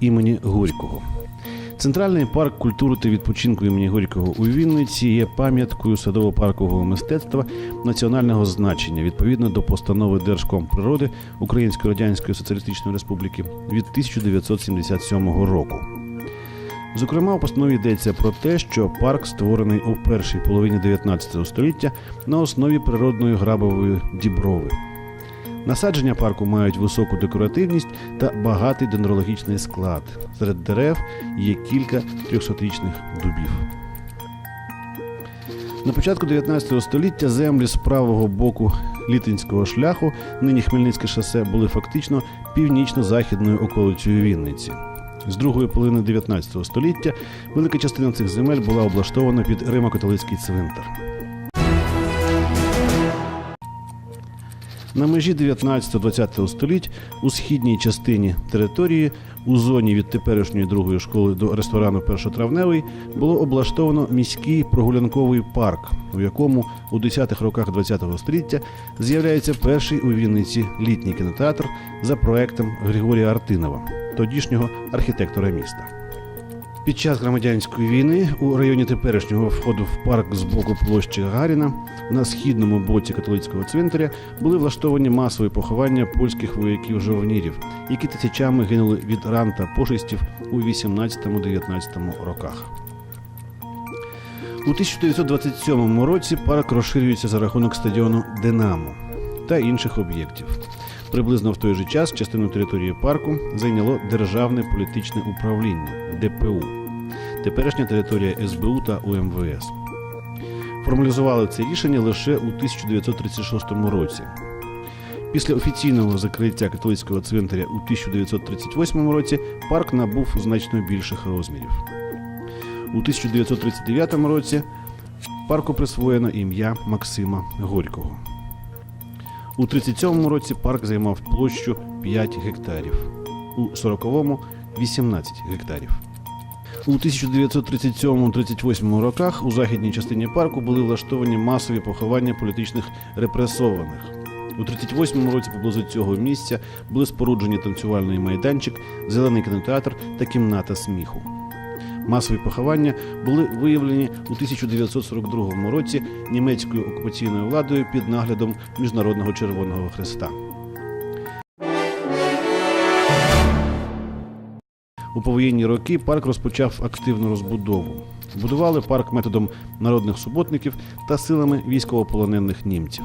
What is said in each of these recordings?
Імені Горького. Центральний парк культури та відпочинку імені Горького у Вінниці є пам'яткою садово-паркового мистецтва національного значення відповідно до постанови Держкомприроди Української Радянської Соціалістичної Республіки від 1977 року. Зокрема, у постанові йдеться про те, що парк створений у першій половині 19 століття на основі природної грабової діброви. Насадження парку мають високу декоративність та багатий дендрологічний склад. Серед дерев є кілька трьохсотрічних дубів. На початку 19 століття землі з правого боку літинського шляху, нині Хмельницьке шосе, були фактично північно-західною околицею Вінниці. З другої половини 19 століття велика частина цих земель була облаштована під Римо-католицький цвинтар. На межі 19-20 століть у східній частині території, у зоні від теперішньої другої школи до ресторану Першотравневий, було облаштовано міський прогулянковий парк, у якому у 10-х роках 20-го століття з'являється перший у Вінниці літній кінотеатр за проектом Григорія Артинова, тодішнього архітектора міста. Під час громадянської війни у районі теперішнього входу в парк з боку площі Гагаріна на східному боці католицького цвинтаря були влаштовані масові поховання польських вояків-жовнірів, які тисячами гинули від ран та пошестів у 18-19 роках. У 1927 році парк розширюється за рахунок стадіону Динамо та інших об'єктів. Приблизно в той же час частину території парку зайняло Державне політичне управління ДПУ, теперішня територія СБУ та УМВС. Формалізували це рішення лише у 1936 році. Після офіційного закриття католицького цвинтаря у 1938 році парк набув значно більших розмірів. У 1939 році парку присвоєно ім'я Максима Горького. У 37-му році парк займав площу 5 гектарів, у 40-му 18 гектарів. У 1937-38 роках у західній частині парку були влаштовані масові поховання політичних репресованих. У 38-му році поблизу цього місця були споруджені танцювальний майданчик, зелений кінотеатр та кімната сміху. Масові поховання були виявлені у 1942 році німецькою окупаційною владою під наглядом Міжнародного Червоного Хреста. У повоєнні роки парк розпочав активну розбудову. Будували парк методом народних суботників та силами військовополонених німців.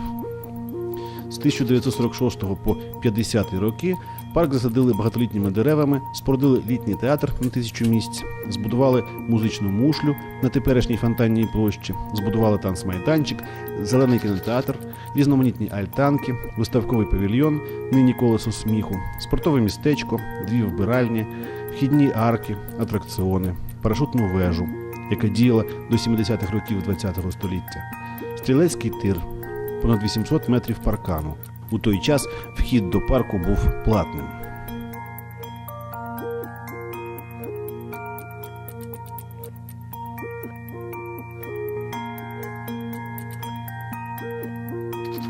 З 1946 по 50 роки парк засадили багатолітніми деревами, спорудили літній театр на тисячу місць, збудували музичну мушлю на теперішній фонтанній площі, збудували танцмайданчик, зелений кінотеатр, різноманітні альтанки, виставковий павільйон, нині колесо сміху, спортове містечко, дві вбиральні, вхідні арки, атракціони, парашутну вежу, яка діяла до 70-х років ХХ століття, стрілецький тир, понад 800 метрів паркану. У той час вхід до парку був платним.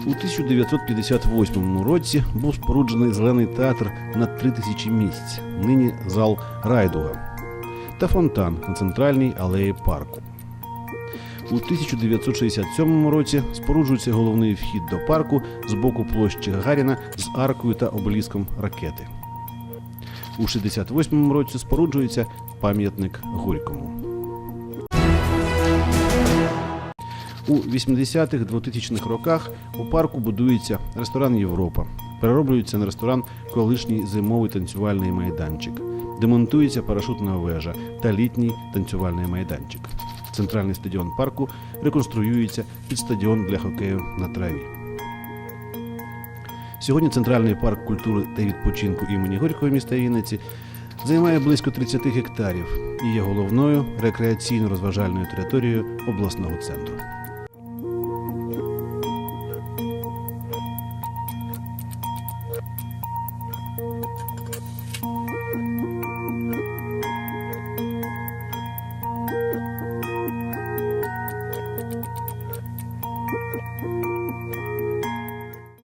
У 1958 році був споруджений зелений театр на 3000 місць, нині зал Райдуга, та фонтан на центральній алеї парку. У 1967 році споруджується головний вхід до парку з боку площі Гагаріна з аркою та обеліском ракети. У 68 році споруджується пам'ятник Горькому. У 80-х 2000-х роках у парку будується ресторан Європа. Перероблюється на ресторан колишній зимовий танцювальний майданчик. Демонтується парашутна вежа та літній танцювальний майданчик. Центральний стадіон парку реконструюється під стадіон для хокею на траві. Сьогодні Центральний парк культури та відпочинку імені Горького міста Вінниці займає близько 30 гектарів і є головною рекреаційно-розважальною територією обласного центру.